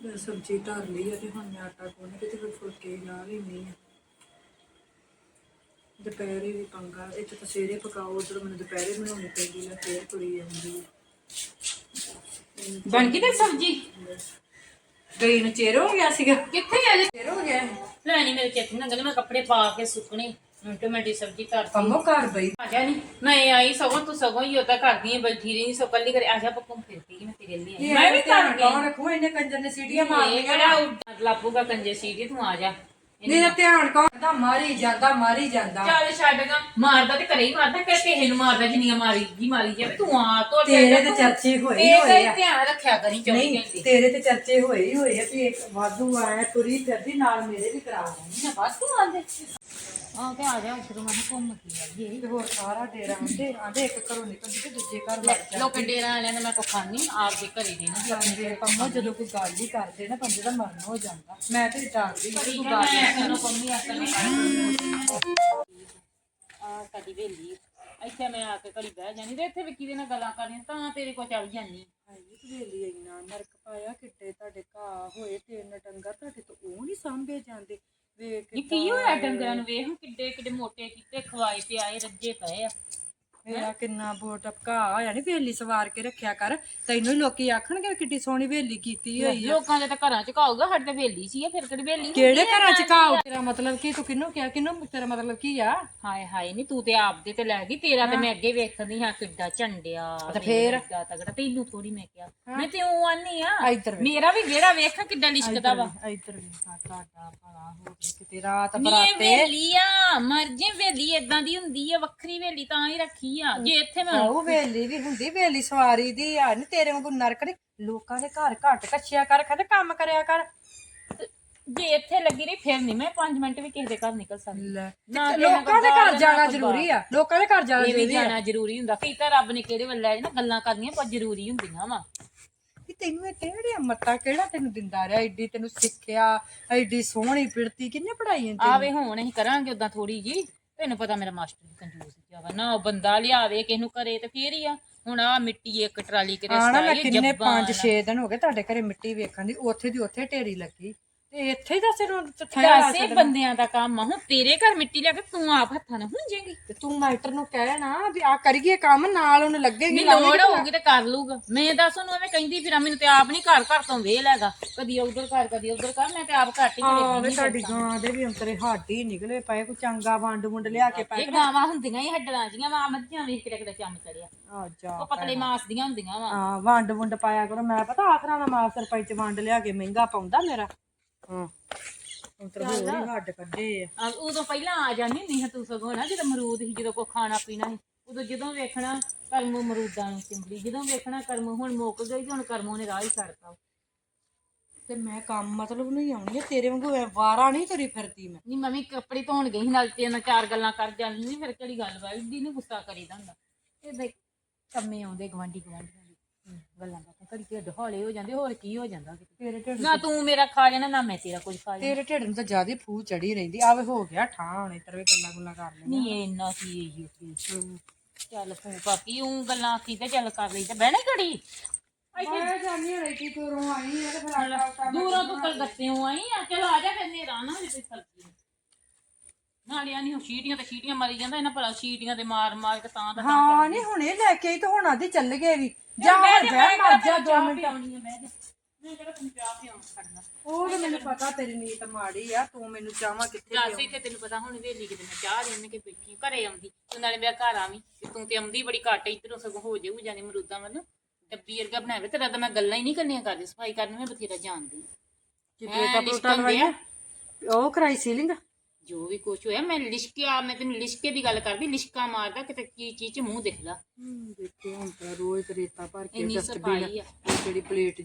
ਮੈਂ ਸਬਜ਼ੀ ਧਰ ਲਈ ਆ ਤੇ ਹੁਣ ਮੈਂ ਆਟਾ ਗੁੰਨ ਕੇ ਤੇ ਫਿਰ ਫੁਲਕੇ ਲਾ ਲੈਣੀ ਆ। ਦੁਪਹਿਰੇ ਵੀ ਪੰਗਾ ਇੱਥੇ ਤਾਂ ਸਵੇਰੇ ਪਕਾਓ ਉਧਰ ਮੈਨੂੰ ਦੁਪਹਿਰੇ ਬਣਾਉਣੀ ਪੈਂਦੀ ਆ ਫੇਰ ਤੁਰੀ ਜਾਂਦੀ ਆ। ਬਣ ਗਈ ਤੇ ਸਬਜੀ? ਗਈ ਨੂੰ ਚਿਰ ਹੋ ਗਿਆ ਸੀਗਾ। ਕਿੱਥੇ ਆ ਜੇ? ਚਿਰ ਹੋ ਗਿਆ ਲੈ ਨਹੀਂ ਮੇਰੇ ਚੇਤੇ ਨਾ ਗੱਲ ਮੈਂ ਕੱਪੜੇ ਪਾ ਕੇ ਸੁੱਕਣੇ ਮਿੰਟੋ ਮਿੰਟੀ ਸਬਜੀ ਧਰ ਪੰਮੋ ਘਰ ਬਈ। ਆ ਜਾ ਨਹੀਂ ਮੈਂ ਆਈ ਸਗੋਂ ਤੂੰ ਸਗੋਂ ਹੀ ਉਦਾਂ ਕਰਦੀ ਬੈਠੀ ਰਹੀ ਸੋ ਕੱਲੀ ਕਰੇ ਆ ਜਾ ਪੱਕੂ ਫਿਰਦੀ ਕਿ ਮੈਂ ਤੇਰੇ ਲਈ ਆਈ ਮੈਂ ਵੀ ਧਿਆਨ ਕਰ ਕੌਣ ਰੱਖੂ? ਇਹਨੇ ਕੰਜਰ ਨੇ ਸੀੜੀਆਂ ਇਹ ਮਾਰਨੀਆਂ ਕਿਹੜਾ ਉੱਡ- ਲਾਪੂਗਾ ਕੰਜੇ ਸੀਗੀ ਤੂੰ ਆ ਜਾ। ਨਹੀਂ ਨਾ ਧਿਆਨ ਕੌਣ ਦਾ ਮਾਰੀ ਜਾਂਦਾ ਮਾਰੀ ਜਾਂਦਾ। ਚੱਲ ਛੱਡ ਗਾ। ਮਾਰਦਾ ਤੇ ਘਰੇ ਹੀ ਮਾਰਦਾ ਕਿ ਕਿਸੇ ਨੂੰ ਮਾਰਦਾ ਜਿੰਨੀਆਂ ਮਾਰੀ ਜੀ ਮਾਰੀ ਜਾਵੇ। ਤੂੰ ਆ ਤੋ ਤੇਰੇ ਤੇ ਚਰਚੇ ਹੋਏ ਹੀ ਹੋਏ ਆ। ਧਿਆਨ ਰੱਖਿਆ ਕਰੀ ਨਹੀਂ ਤੇਰੇ ਤੇ ਚਰਚੇ ਹੋਏ ਹੀ ਹੋਏ ਆ ਵੀ ਇੱਕ ਵਾਧੂ ਆਇਆ ਤੁਰੀ ਫਿਰਦੀ ਨਾਲ ਮੇਰੇ ਵੀ ਕਰਾ ਨਾ ਬਸ ਤੂੰ ਆਂਦੇ ਆ ਤੇ ਆ ਜਾ ਸ਼ੁਰੂ ਮੈਂ ਘੁੰਮ ਕੇ ਆਈਏ। ਤੇ ਹੋਰ ਸਾਰਾ ਡੇਰਾ ਆਂਦੇ ਆਂਦੇ ਇੱਕ ਘਰੋਂ ਨਿਕਲਦੀ ਤੇ ਦੂਜੇ ਘਰ ਲੱਗ ਲੋਕ ਡੇਰਾ ਵਾਲਿਆਂ ਨੇ ਮੈਂ ਕੋ ਖਾਣੀ ਆਪ ਦੇ ਘਰੇ ਦੇ ਨਾ ਜਾਂਦੇ। ਪੰਮੋ ਜਦੋਂ ਕੋਈ ਗੱਲ ਹੀ ਕਰਦੇ ਨਾ ਬੰਦੇ ਦਾ ਮਰਨ ਹੋ ਜਾਂਦਾ। ਮੈਂ ਤੇ ਡਰਦੀ ਸੀ ਠੀਕ ਕੋਈ ਹੈ ਗੱਲ ਮੈਂ ਤੈਨੂੰ ਪੰਮੀ ਆਸਾ ਨੇ ਆ ਸਾਡੀ ਵੇਲੀ ਇੱਥੇ ਮੈਂ ਆ ਕੇ ਘੜੀ ਬਹਿ ਜਾਣੀ ਤੇ ਇੱਥੇ ਵਿੱਕੀ ਦੇ ਨਾਲ ਗੱਲਾਂ ਕਰਨੀਆਂ ਤਾਂ ਤੇਰੇ ਕੋਲ ਚੱਲ ਜਾਨੀ ਹਾਏ ਵੇਲੀ ਇੰਨਾ ਨਰਕ ਪਾਇਆ ਕਿੱਡੇ ਤੁਹਾਡੇ ਘਾਹ ਹੋਏ ਤਿੰਨ ਟੰਗਰ ਤੁਹਾਡੇ ਤੋਂ ਉਹ ਨਹੀਂ ਸਾਂਭੇ ਜਾਂਦੇ। ਵੇਖ ਨੀ ਕੀ ਹੋਇਆ ਡੰਗਰਾਂ ਨੂੰ ਵੇਖ ਕਿੱਡੇ ਕਿੱਡੇ ਮੋਟੇ ਕੀਤੇ ਖਵਾਏ ਤੇ ਆਏ ਰੱਜੇ ਪਏ ਆ। ਮੇਰਾ ਕਿੰਨਾ ਬੋਟ ਘਾਹ ਹੋਇਆ ਨਹੀਂ ਵੇਲੀ ਸਵਾਰ ਕੇ ਰੱਖਿਆ ਕਰ। ਤੈਨੂੰ ਹੀ ਲੋਕੀ ਆਖਣਗੇ ਵੀ ਕਿੱਡੀ ਸੋਹਣੀ ਵੇਲੀ ਕੀਤੀ ਹੋਈ ਆ। ਲੋਕਾਂ ਦੇ ਤਾਂ ਘਰਾਂ ਚ ਘਾਊਗਾ ਸਾਡੇ ਤਾਂ ਵੇਲੀ ਸੀ ਫਿਰ ਕਿਹੜੀ ਵੇਲੀ ਕਿਹੜੇ ਘਰਾਂ ਚ ਘਾਹ ਤੇਰਾ ਮਤਲਬ ਕੀ ਤੂੰ ਕਿਹਨੂੰ ਕਿਹਾ ਕਿਹਨੂੰ ਤੇਰਾ ਮਤਲਬ ਕੀ ਆ? ਹਾਏ ਹਾਏ ਨਹੀਂ ਤੂੰ ਤੇ ਆਪਦੇ ਤੇ ਲੈ ਗਈ ਤੇਰਾ ਤੇ ਮੈਂ ਅੱਗੇ ਵੇਖਦੀ ਹਾਂ ਕਿੱਡਾ ਝੰਡਿਆ ਤੇ ਫੇਰ? ਤਗੜਾ ਤੈਨੂੰ ਥੋੜੀ ਮੈਂ ਕਿਹਾ। ਮੈਂ ਤੇ ਉਹ ਆਨੀ ਆ? ਇੱਧਰ ਵੇਖ। ਮੇਰਾ ਵੀ ਜਿਹੜਾ ਵੇਖ ਕਿੱਡਾ ਲਿਸ਼ਕਦਾ ਵਾ। ਇੱਧਰ ਵੀ ਤੁਹਾਡਾ ਭਲਾ ਹੋਵੇ ਕਿਤੇ ਰਾਤ ਨੀ ਇਹ ਬਰਾਤੇ। ਵੇਲੀ ਆ ਮਰ ਜੇ ਵੇਲੀ ਇਦਾਂ ਦੀ ਹੁੰਦੀ ਆ ਵੱਖਰੀ ਵੇਲੀ ਤਾਂ ਹੀ ਰੱਖੀ ਆ ਜੇ ਇੱਥੇ ਮੈਂ ਉਹ ਵੇਲੀ ਵੀ ਹੁੰਦੀ ਵੇਲੀ ਸਵਾਰੀ ਦੀ ਆ। ਨਹੀਂ ਤੇਰੇ ਵਾਂਗੂ ਨਰਕ ਨੀ। ਲੋਕਾਂ ਦੇ ਘਰ ਘੱਟ ਕੱਚਿਆ ਕਰ ਖਾਦੇ ਕੰਮ ਕਰਿਆ ਕਰ। ਜੇ ਇੱਥੇ ਲੱਗੀ ਰਹੀ ਫਿਰ ਨਹੀਂ ਮੈਂ 5 ਮਿੰਟ ਵੀ ਕਿਸੇ ਦੇ ਘਰ ਨਿਕਲ ਸਕਦੀ। ਲੋਕਾਂ ਦੇ ਘਰ ਜਾਣਾ ਜ਼ਰੂਰੀ ਆ। ਲੋਕਾਂ ਦੇ ਘਰ ਜਾਣਾ ਜ਼ਰੂਰੀ ਆ। ਜਾਣਾ ਜ਼ਰੂਰੀ ਹੁੰਦਾ। ਕਈ ਤਾਂ ਰੱਬ ਨੇ ਕਿਹੜੇ ਵੱਲ ਲੈ ਜਾਣਾ ਗੱਲਾਂ ਕਰਨੀਆਂ ਪਰ ਜ਼ਰੂਰੀ ਹੁੰਦੀਆਂ ਵਾ। ਵੀ ਤੈਨੂੰ ਇਹ ਕਿਹੜੀਆਂ ਮੱਤਾਂ ਕਿਹੜਾ ਤੈਨੂੰ ਦਿੰਦਾ ਰਿਹਾ? ਐਡੀ ਤੈਨੂੰ ਸਿੱਖਿਆ ਐਡੀ ਸੋਹਣੀ ਪਿਰਤੀ ਕਿੰਨੇ ਪੜਾਈ ਜਾਂਦੀ ਆਵੇ ਹੁਣ ਅਸੀਂ ਕਰਾਂਗੇ ਉਦਾਂ ਥੋੜੀ ਜੀ ਤੈਨੂੰ ਪਤਾ ਮੇਰਾ ਮਾਸਟਰ ਵੀ ਕੰਜੂਸ ਜ਼ਿਆਦਾ ਨਾ ਉਹ ਬੰਦਾ ਲਿਆਵੇ ਕਿਸ ਨੂੰ ਕਰੇ ਤੇ ਫੇਰ ਹੀ ਆ। ਹੁਣ ਆ ਮਿੱਟੀ ਇੱਕ ਟਰਾਲੀ ਕਿਤੇ ਆਣਾ ਮੈਂ ਕਿੰਨੇ ਜੱਬਾਂ 5-6 ਦਿਨ ਹੋ ਗਏ ਤੁਹਾਡੇ ਘਰੇ ਮਿੱਟੀ ਵੇਖਣ ਦੀ। ਉੱਥੇ ਦੀ ਉੱਥੇ ਢੇਰੀ ਲੱਗੀ। ਤੇ ਇੱਥੇ ਇਹਨੂੰ ਠਹਿਰਾ ਦੱਸੇ ਬੰਦਿਆਂ ਦਾ ਕੰਮ ਆ। ਹੁਣ ਤੇਰੇ ਘਰ ਮਿੱਟੀ ਲਿਆ ਕੇ ਤੂੰ ਆਪ ਹੱਥਾਂ ਨਾਲ ਹੁੰਜੇਗੀ। ਤੇ ਤੂੰ ਮਾਸਟਰ ਨੂੰ ਕਹਿ ਨਾ ਵੀ ਆ ਕਰੀਏ ਕੰਮ ਨਾਲ ਉਹਨੂੰ ਲੱਗੇਗੀ ਨਹੀਂ ਲੋੜ ਹੋਊਗੀ ਤੇ ਕਰ ਲੂਗਾ ਮੈਂ ਦੱਸ ਉਹਨੂੰ ਐਵੇਂ ਕਹਿੰਦੀ ਫਿਰ ਮੈਨੂੰ ਤੇ ਆਪ ਨਹੀਂ ਘਰ ਘਰ ਤੋਂ ਵੇਲ ਹੈਗਾ ਕਦੀ ਉਧਰ ਕਰ ਕਦੀ ਉਧਰ ਕਰ ਮੈਂ ਤੇ ਆਪ ਘੱਟ ਹੀ ਹਾਂ ਵੇ ਤੁਹਾਡੀ ਗਾਂ ਦੇ ਵੀ ਅੰਤਰੇ ਹੱਡ ਨਿਕਲੇ ਪਏ ਕੋਈ ਚੰਗਾ ਵੰਡ ਵੁੰਡ ਲਿਆ ਕੇ ਪਾ ਇਹ ਗਾਵਾਂ ਹੁੰਦੀਆਂ ਹੀ ਹੱਡਾਂ ਜੀਆਂ ਮਾਂ ਮੱਝਾਂ ਵੇਖ ਕੇ ਕਿਤੇ ਚੰਮ ਚੜਿਆ। ਆ ਜਾ ਉਹ ਪਤਲੇ ਮਾਸ ਦੀਆਂ ਹੁੰਦੀਆਂ ਵਾ। ਹਾਂ ਵੰਡ ਵੁੰਡ ਪਾਇਆ ਕਰੋ। ਮੈਂ ਪਤਾ ਆਖਰਾਂ ਦਾ ਮਾਸ ਸਰਪੰਚ ਵੰਡ ਲਿਆ ਕੇ ਮਹਿੰਗਾ ਪਾਉਂਦਾ ਮੇਰਾ। ਹਾਂ। ਅੰਤਰ ਹੋਰ ਹੀ ਹੱਡ ਕੱਢੇ ਆ। ਆ, ਉਦੋਂ ਪਹਿਲਾਂ ਆ ਜਾਂਦੀ ਹੁੰਦੀ ਸੀ ਤੂੰ ਸਗੋਂ ਨਾ ਜਦੋਂ ਅਮਰੂਦ ਸੀ ਜਦੋਂ ਕੋ ਖਾਣਾ ਪੀਣਾ ਸੀ। ਉਦੋਂ ਜਦੋਂ ਵੇਖਣਾ ਕਰਮ ਅਮਰੂਦਾਂ ਨੂੰ ਚਿੰਬੜੀ ਜਦੋਂ ਵੇਖਣਾ ਕਰਮ ਹੁਣ ਮੁੱਕ ਗਈ ਤੇ ਹੁਣ ਕਰਮੋਂ ਨੇ ਰਾਹ ਹੀ ਛੱਡਤਾ ਤੇ ਮੈਂ ਕੰਮ ਮਤਲਬ ਨਹੀਂ ਆਉਣੀ ਆ, ਤੇਰੇ ਵਾਂਗੂ ਐ ਵਾਰਾ ਨਹੀਂ ਤੁਰੀ ਫਿਰਦੀ ਮੈਂ। ਨਹੀਂ ਕੱਪੜੇ ਧੋਣ ਗਈ ਸੀ ਨਾਲ ਤੇ ਨਾਲ ਚਾਰ ਗੱਲਾਂ ਕਰ ਜਾਂਦੀ ਨਹੀਂ ਫਿਰ ਕਿਹੜੀ ਗੱਲ ਵਾ ਇੱਡੀ ਨਹੀਂ ਗੁੱਸਾ ਕਰੀਦਾ ਹੁੰਦਾ। ਇਹ ਦੇ ਕੰਮੇ ਆਉਂਦੇ ਗਵਾਂਢੀ ਗਵਾਂਢੀਆਂ ਦੀ ਹਮ, ਗੱਲਾਂ ਬਾਤਾਂ ਕਦੀ ਢਿੱਡ ਹੌਲੇ ਹੋ ਜਾਂਦੇ ਹੋਰ ਕੀ ਹੋ ਜਾਂਦਾ। ਤੇਰੇ ਢਿੱਡ ਨਾ ਤੂੰ ਮੇਰਾ ਖਾ ਜਾਣਾ ਨਾ ਮੈਂ ਤੇਰਾ ਕੁਝ ਖਾ ਜਾਣਾ। ਤੇਰੇ ਢਿੱਡ ਨੂੰ ਤਾਂ ਜ਼ਿਆਦਾ ਫੂ ਚੜੀ ਰਹਿੰਦੀ ਆਵੇ ਹੋ ਗਿਆ ਠਾਂ ਹੁਣ ਤਰਵੇ ਗੱਲਾਂ ਗੁੱਲਾਂ ਕਰ ਲੈਣੀ ਨਹੀਂ ਇਹ ਇੰਨਾ ਕੀ ਇਹ ਕੀ ਚੱਲ ਫੂ ਬਾਕੀ ਉਹ ਗੱਲਾਂ ਕੀਤੇ ਚੱਲ ਕਰ ਲਈ ਤੇ ਬਹਿਣਾ ਘੜੀ। ਮੈਂ ਜਾਣੀ ਰਹੀ ਕਿ ਤੂੰ ਆਈ ਆ ਤੇ ਫਿਰ ਆਟਾ ਦੂਰੋਂ ਤੋਂ ਕਲ ਦੱਸਿਓ ਆਈ ਆ ਚਲ ਆ ਜਾ ਫਿਰ ਨੇਰਾ ਨਾ ਵੀ ਕੋਈ ਸਬਜ਼ੀ ਨਾਲਿਆਂ ਨਹੀਂ ਸ਼ੀਟੀਆਂ ਤੇ ਸ਼ੀਟੀਆਂ ਮਾਰੀ ਜਾਂਦਾ ਇਹਨਾਂ ਭਲਾ ਸ਼ੀਟੀਆਂ ਤੇ ਮਾਰ ਮਾਰ ਕੇ ਤਾਂ ਤਾਂ ਹਾਂ ਨਹੀਂ ਹੁਣੇ ਲੈ ਕੇ ਆਈ ਤੇ ਹੁਣ ਆਦੀ ਚੱਲ ਗਏ ਵੀ। ਜਾ ਜਾ ਮਰ ਜਾ ਦੋ ਮਿੰਟ। ਪਿਆਉਣੀ ਆ ਬਹਿ ਜਾ ਮੈਂ ਕਿਹੜਾ ਤੈਨੂੰ ਚਾਹ ਪਿਆਉਣ ਖੜਨਾ ਉਹ ਤਾਂ ਮੈਨੂੰ ਪਤਾ ਤੇਰੀ ਨੀਤ ਮਾੜੀ ਆ ਤੂੰ ਮੈਨੂੰ ਚਾਹਾਂ ਕਿੱਥੇ ਦੱਸ ਇੱਥੇ ਤੈਨੂੰ ਪਤਾ ਹੁਣ ਵੇਲੀ ਕਿਤੇ ਮੈਂ ਚਾਹ ਦੇਣ ਕੇ ਬੈਠੀ ਆਂ, ਘਰੇ ਆਉਂਦੀ। ਤੂੰ ਨਾਲੇ ਮੇਰਾ ਘਰ ਆਵੀਂ ਤੇ ਤੂੰ ਤੇ ਆਉਂਦੀ ਬੜੀ ਘੱਟ ਇਧਰੋਂ ਸਗੋਂ ਹੋ ਜਾਊ ਜਾਨੀ ਮਰੂਦਾਂ ਵੱਲ। ਡੱਬੀ ਵਰਗਾ ਬਣਾਵੇ ਤੇਰਾ ਤਾਂ ਮੈਂ ਗੱਲਾਂ ਹੀ ਨਹੀਂ ਕਰਨੀਆਂ ਕਰਦੀ ਸਫ਼ਾਈ ਕਰਨ ਮੈਂ ਬਥੇਰਾ ਜਾਣਦੀ। ਕਿਤੇ ਤਾਂ ਉਹ ਕਰਾਈ ਸੀਲਿੰਗ? ਜੋ ਵੀ ਕੁਛ ਹੋਇਆ ਮੈਂ ਲਿਸ਼ਕਿਆ ਮੈਂ ਤੈਨੂੰ ਲਿਸ਼ਕੇ ਦੀ ਗੱਲ ਕਰਦੀ ਲਿਸ਼ਕਾ ਮਾਰਦਾ ਕਿਤੇ ਕੀ ਚੀਜ਼ ਚ ਮੂੰਹ ਦਿਖਦਾ। ਦੇਖੋ ਹੁਣ ਤਾਂ ਰੋਜ਼ ਰੇਤਾ ਭਰ ਕੇ ਇੰਨੀ ਡਸਟਬਿਨ ਸਫ਼ਾਈ ਆ। ਜਿਹੜੀ ਪਲੇਟ